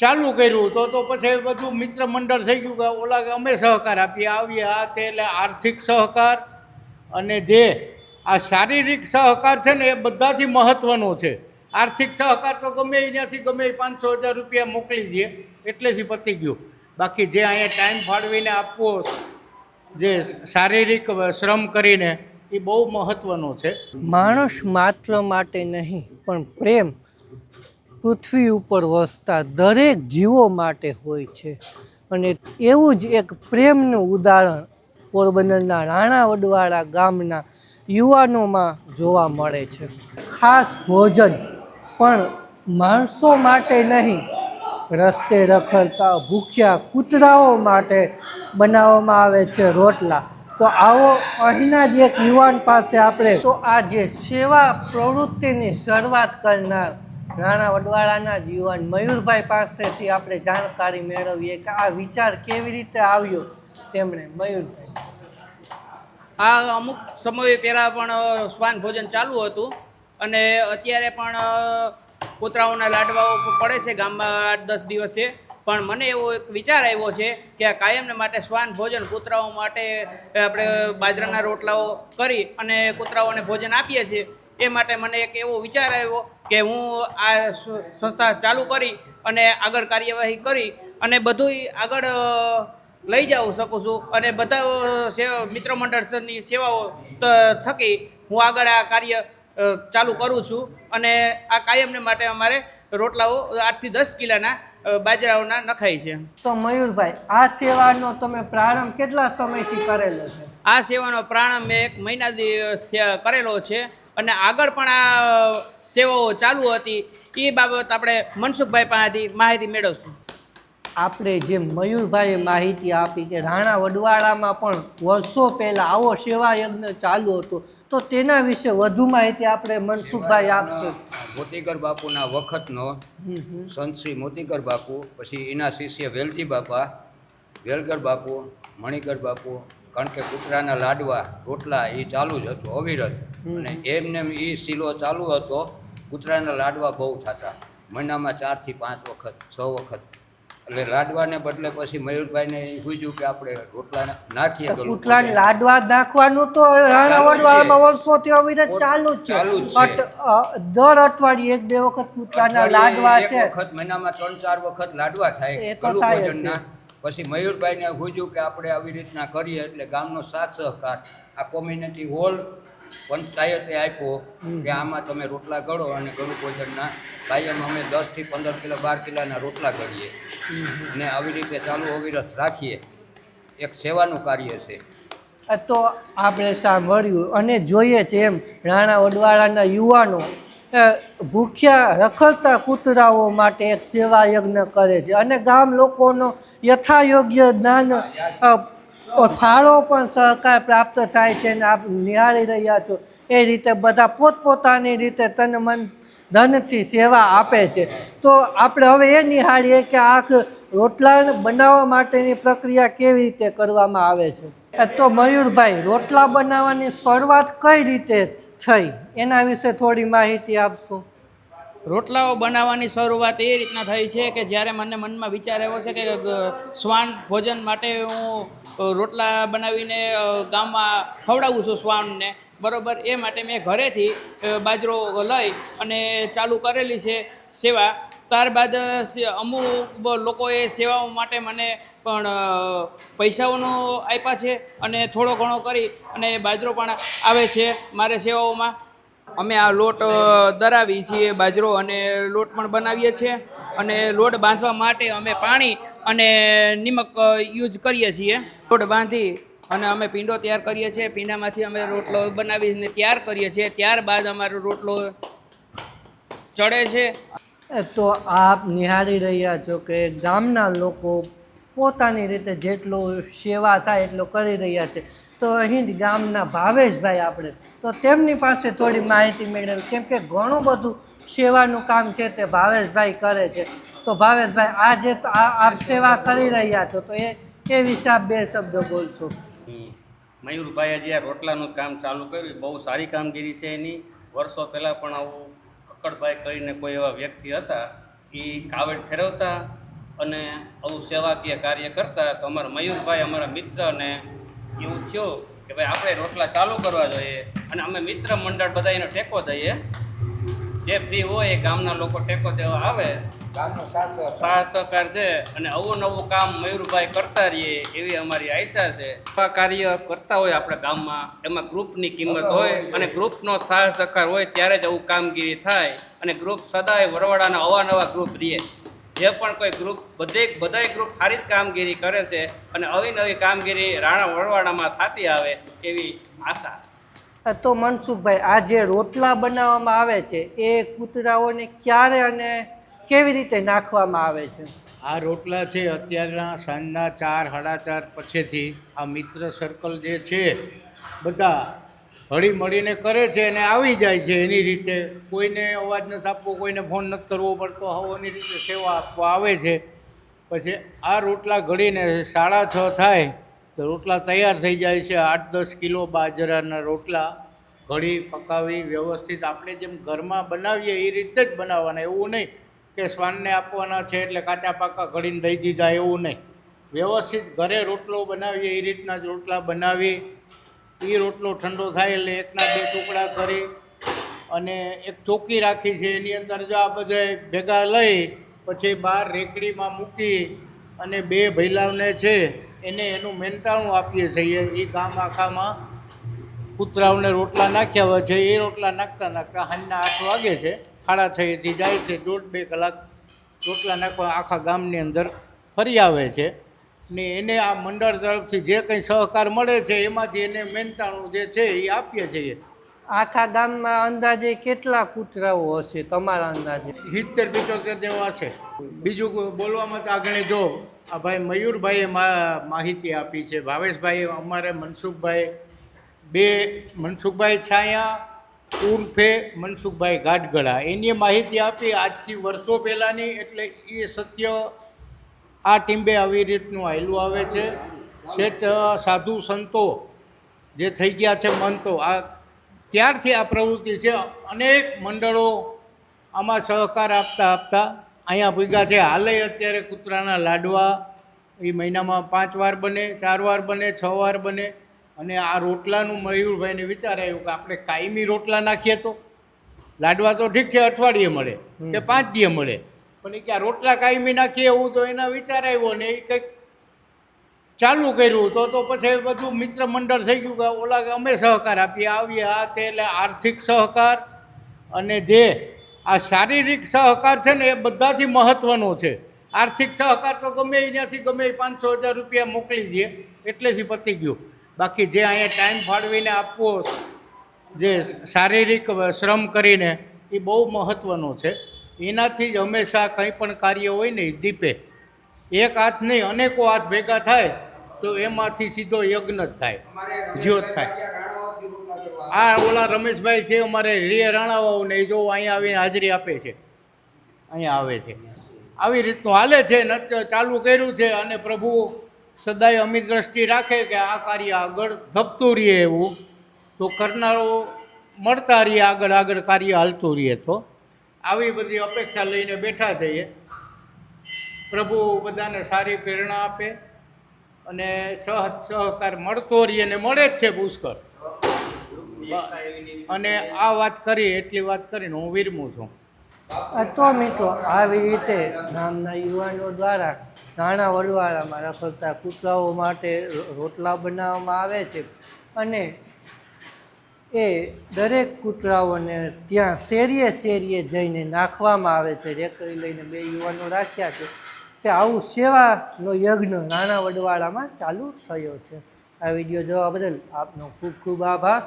ચાલુ કર્યું તો તો પછી બધું મિત્ર મંડળ થઈ ગયું કે ઓલા અમે સહકાર આપીએ. આવીએ આ તે એટલે આર્થિક સહકાર અને જે આ શારીરિક સહકાર છે ને એ બધાથી મહત્ત્વનો છે. આર્થિક સહકાર તો ગમે ત્યાંથી ગમે પાંચસો હજાર રૂપિયા મોકલી દઈએ એટલેથી પતી ગયું. બાકી જે અહીંયા ટાઈમ ફાળવીને આપવો, જે શારીરિક શ્રમ કરીને એ બહુ મહત્ત્વનો છે. માણસ માત્ર માટે નહીં, પણ પ્રેમ પૃથ્વી ઉપર વસતા દરેક જીવો માટે હોય છે. અને એવું જ એક પ્રેમનું ઉદાહરણ પોરબંદરના રાણા વડવાળા ગામના યુવાનોમાં જોવા મળે છે. ખાસ ભોજન પણ માણસો માટે નહીં, રસ્તે રખડતા ભૂખ્યા કૂતરાઓ માટે બનાવવામાં આવે છે રોટલા. તો આવો અહીંના જ એક યુવાન પાસે આપણે તો આ જે સેવા પ્રવૃત્તિની શરૂઆત કરનાર રાણા વડવાળાના યુવાન મયુરભાઈ પાસેથી આપણે જાણકારી મેળવીએ કે આ વિચાર કેવી રીતે આવ્યો તેમણે મયુરભાઈ? આ અમુક સમય પહેલાં પણ શ્વાન ભોજન ચાલુ હતું અને અત્યારે પણ કૂતરાઓના લાડવાઓ પડે છે ગામમાં આઠ દસ દિવસે. પણ મને એવો એક વિચાર આવ્યો છે કે આ કાયમને માટે શ્વાન ભોજન કૂતરાઓ માટે આપણે બાજરાના રોટલાઓ કરી અને કૂતરાઓને ભોજન આપીએ છીએ. એ માટે મને એક એવો વિચાર આવ્યો કે હું આ સંસ્થા ચાલુ કરી અને આગળ કાર્યવાહી કરી અને બધુંય આગળ લઈ જાઉં શકું છું. અને બધા મિત્ર મંડળની સેવાઓ થકી હું આગળ આ કાર્ય ચાલુ કરું છું. અને આ કાયમને માટે અમારે રોટલાઓ આઠથી દસ કિલાના બાજરાઓના નખાય છે. તો મયુરભાઈ આ સેવાનો તમે પ્રારંભ કેટલા સમયથી કરેલો છે? આ સેવાનો પ્રારંભ મેં એક મહિના દિવસથી કરેલો છે. અને આગળ પણ આ સેવાઓ ચાલુ હતી એ બાબત આપણે મનસુખભાઈ પાસેથી માહિતી મેળવશું. આપણે જે મયુરભાઈએ માહિતી આપી કે રાણા વડવાળામાં પણ વર્ષો પહેલાં આવો સેવા યજ્ઞ ચાલુ હતો તો તેના વિશે વધુ માહિતી આપણે મનસુખભાઈ આપશે. મોતીકર બાપુના વખતનો. સંત શ્રી મોતીકર બાપુ પછી એના શિષ્ય વેલજી બાપા વેલકર બાપુ મણિકર બાપુ કારણ કે કૂતરાના લાડવા રોટલા એ ચાલુ જ હતું અવિરત. અને એમને એ સિલો ચાલુ હતો કૂતરાના લાડવા બહુ થતા. મહિનામાં ચારથી પાંચ વખત છ વખત. એટલે લાડવાને બદલે પછી મયુરભાઈને પૂછ્યું કે આપણે રોટલા નાખીએ કૂતરાને લાડવા નાખવાનું તો રાણા ચાલુ જ છે. વડવાળામાં વર્ષોથી અવિરત ચાલુ જ છે. છે. દર અઠવાડિયે એક બે વખત કૂતરાના લાડવા લાડવા એક વખત મહિનામાં ત્રણ ચાર વખત લાડવા થાય. ગળું ભોજનના. પછી મયુરભાઈને પૂછ્યું કે આપણે આવી રીતના કરીએ એટલે ગામનો સાથ સહકાર. આ કોમ્યુનિટી હોલ પંચાયતે આપ્યો કે આમાં તમે રોટલા ઘડો અને ગળું ભોજનના કાયમ અમે દસથી પંદર કિલો બાર કિલોના રોટલા કરીએ અને આવી રીતે ચાલુ અવિરત રાખીએ. એક સેવાનું કાર્ય છે. તો આપણે સાંભળ્યું અને જોઈએ તેમ રાણા વડવાળાના યુવાનો ભૂખ્યા રખડતા કૂતરાઓ માટે એક સેવા યજ્ઞ કરે છે. અને ગામ લોકોનો યથાયોગ્ય જ્ઞાન ફાળો પણ સહકાર પ્રાપ્ત થાય છે અને આપ નિહાળી રહ્યા છો. એ રીતે બધા પોતપોતાની રીતે તન મન ધનથી સેવા આપે છે. તો આપણે હવે એ નિહાળીએ કે આ રોટલા બનાવવા માટેની પ્રક્રિયા કેવી રીતે કરવામાં આવે છે? તો મયુરભાઈ, રોટલા બનાવવાની શરૂઆત કઈ રીતે થઈ? એના વિશે થોડી માહિતી આપશો? રોટલાઓ બનાવવાની શરૂઆત એ રીતના થઈ છે કે જ્યારે મને મનમાં વિચાર આવ્યો છે કે શ્વાન ભોજન માટે હું રોટલા બનાવીને ગામમાં ખવડાવું છું શ્વાનને. બરોબર? એ માટે મેં ઘરેથી બાજરો લઈ અને ચાલુ કરેલી છે સેવા. ત્યારબાદ અમુક લોકોએ સેવાઓ માટે મને પણ પૈસાઓનો આપ્યા છે અને થોડો ઘણો કરી અને બાજરો પણ આવે છે મારે સેવાઓમાં. અમે આ લોટ દરાવી છીએ બાજરો અને લોટ પણ બનાવીએ છીએ અને લોટ બાંધવા માટે અમે પાણી અને નિમક યુઝ કરીએ છીએ. લોટ બાંધી અને અમે પીંડો તૈયાર કરીએ છીએ. પીંડામાંથી અમે રોટલો બનાવીને તૈયાર કરીએ છીએ. ત્યારબાદ અમારો રોટલો ચડે છે. તો આપ નિહાળી રહ્યા છો કે ગામના લોકો પોતાની રીતે જેટલો સેવા થાય એટલો કરી રહ્યા છે. તો અહીં જ ગામના ભાવેશભાઈ આપણે. તો તેમની પાસે થોડી માહિતી મેળવી. કેમ કે ઘણું બધું સેવાનું કામ છે તે ભાવેશભાઈ કરે છે. તો ભાવેશભાઈ આ જે આપ સેવા કરી રહ્યા છો. તો એ એ વિશે આપ બે શબ્દ બોલશો મયુરભાઈએ જે રોટલાનું કામ ચાલુ કર્યું બહુ સારી કામગીરી છે એની. વર્ષો પહેલાં પણ આવું કક્કડભાઈ કરીને કોઈ એવા વ્યક્તિ હતા, એ કાવડ ફેરવતા અને આવું સેવાકીય કાર્ય કરતા. તો અમારા મયુરભાઈ, અમારા મિત્ર અને એવું થયું કે ભાઈ, આપણે રોટલા ચાલુ કરવા જોઈએ અને અમે મિત્ર મંડળ બધા એનો ટેકો દઈએ. જે ફ્રી હોય એ ગામના લોકો ટેકો દેવા આવે. સાથ સહકાર છે અને આવું નવું કામ મયુરભાઈ કરતા રહીએ એવી અમારી આશા છે. આ કાર્ય કરતા હોય આપણા ગામમાં એમાં ગ્રુપની કિંમત હોય અને ગ્રુપનો સાથ સહકાર હોય ત્યારે જ આવું કામગીરી થાય અને ગ્રુપ સદાય વરવાડાના અવાનવા ગ્રુપ રહીએ જે પણ કોઈ ગ્રુપ બધે બધાય ગ્રુપ સારી જ કામગીરી કરે છે અને આવી નવી કામગીરી રાણા વરવાડામાં થતી આવે એવી આશા. તો મનસુખભાઈ આ જે રોટલા બનાવવામાં આવે છે એ કૂતરાઓને ક્યારે અને કેવી રીતે નાખવામાં આવે છે? આ રોટલા છે અત્યારના સાંજના ચાર, સાડા ચાર પછીથી આ મિત્ર સર્કલ જે છે, બધા હળી મળીને કરે છે અને આવી જાય છે એની રીતે. કોઈને અવાજ નથી આપવો, કોઈને ફોન નથી કરવો પડતો હવે એની રીતે સેવા આપવા આવે છે. પછી આ રોટલા ઘડીને સાડા છ થાય, તો રોટલા તૈયાર થઈ જાય છે. આઠ, દસ કિલો બાજરાના રોટલા ઘડી પકાવી, વ્યવસ્થિત આપણે જેમ ઘરમાં બનાવીએ એ રીતે જ બનાવવાના, એવું નહીં. કે શ્વાનને આપવાના છે એટલે કાચા પાકા ઘડીને દઈ દીધા એવું નહીં. વ્યવસ્થિત ઘરે રોટલો બનાવીએ, એ રીતના જ રોટલા બનાવી એ રોટલો ઠંડો થાય એટલે એકના બે ટુકડા કરી અને એક ચોકી રાખી છે. એની અંદર જો આ બધા ભેગા લઈ પછી બહાર રેકડીમાં મૂકી અને બે ભૈલાવને છે એને એનું મહેનતાણું આપીએ છીએ. એ ગામ આખામાં કૂતરાઓને રોટલા નાખ્યા હોય છે. એ રોટલા નાખતા નાખતા સાંજના આઠ વાગે છે. સાડા છ જાય છે દોઢ બે કલાક રોટલા નાખવા આખા ગામની અંદર ફરી આવે છે. ને એને આ મંડળ તરફથી જે કંઈ સહકાર મળે છે એમાંથી એને મહેનતાણું જે છે એ આપીએ છીએ. આખા ગામમાં અંદાજે કેટલા કૂતરાઓ હશે તમારા અંદાજે? સિત્તેર પિચોતેર જેવા હશે. બીજું બોલવામાં તો આગળ જો આ ભાઈ મયુરભાઈએ માહિતી આપી છે. ભાવેશભાઈ અમારે મનસુખભાઈ બે મનસુખભાઈ છાયા ઉર્ફે મનસુખભાઈ ગાઢગડા એની માહિતી આપી, આજથી વર્ષો પહેલાંની, એટલે એ સત્ય આ ટીમ્બે આવી રીતનું આયલું આવે છે. શેઠ સાધુ સંતો જે થઈ ગયા છે મંતો, આ ત્યારથી આ પ્રવૃત્તિ છે. અનેક મંડળો આમાં સહકાર આપતા આપતા અહીંયા ભૂગ્યા છે. હાલે અત્યારે કૂતરાના લાડવા, એ મહિનામાં પાંચ વાર બને, ચાર વાર બને, છ વાર બને. અને આ રોટલાનું મયુરભાઈને વિચાર આવ્યું કે આપણે કાયમી રોટલા નાખીએ તો? લાડવા તો ઠીક છે અઠવાડિયે મળે કે પાંચ દિવસ મળે. પણ એ કે આ રોટલા કાયમી નાખીએ એવું તો એના વિચાર આવ્યો ને એ કંઈક ચાલુ કર્યું તો તો પછી બધું મિત્ર મંડળ થઈ ગયું કે ઓલા અમે સહકાર આપીએ. આવીએ આ તે એટલે આર્થિક સહકાર અને જે આ શારીરિક સહકાર છે ને એ બધાથી મહત્ત્વનો છે. આર્થિક સહકાર તો ગમે ત્યાંથી ગમે એ પાંચસો હજાર રૂપિયા મોકલી દઈએ એટલેથી પતી ગયું. બાકી જે અહીંયા ટાઈમ ફાળવીને આપવો, જે શારીરિક શ્રમ કરીને, એ બહુ મહત્ત્વનો છે. એનાથી જ હંમેશા કંઈ પણ કાર્ય હોય ને દીપે. એક હાથ નહીં, અનેકો હાથ ભેગા થાય, તો એમાંથી સીધો યજ્ઞ જ થાય, જ્યોત થાય. આ ઓલા રમેશભાઈ છે, અમારે રીએ રાણાવાઓને એ જો અહીંયા આવીને હાજરી આપે છે. અહીંયા આવે છે. આવી રીતનું હાલે છે નચ ચાલુ કર્યું છે, અને પ્રભુ સદાય અમી દ્રષ્ટિ રાખે કે આ કાર્ય આગળ ધપતું રહીએ એવું. તો કરનારો મળતા રહીએ આગળ આગળ કાર્ય હાલતું રહીએ તો. આવી બધી અપેક્ષા લઈને બેઠા છીએ. પ્રભુ બધાને સારી પ્રેરણા આપે અને સહ સહકાર મળતો રહીએ ને મળે જ છે પુષ્કળ. અને આ વાત કરી, એટલી વાત કરીને હું વિરમું છું. તો મિત્રો આવી રીતે ગામના યુવાનો દ્વારા નાણાં વડવાળામાં રખડતા કૂતરાઓ માટે રોટલા બનાવવામાં આવે છે અને એ દરેક કૂતરાઓને ત્યાં શેરીએ શેરીએ જઈને નાખવામાં આવે છે. રેકડી લઈને બે યુવાનો રાખ્યા છે. તે આવું સેવાનો યજ્ઞ નાના વડવાળામાં ચાલુ થયો છે. આ વીડિયો જોવા બદલ આપનો ખૂબ ખૂબ આભાર.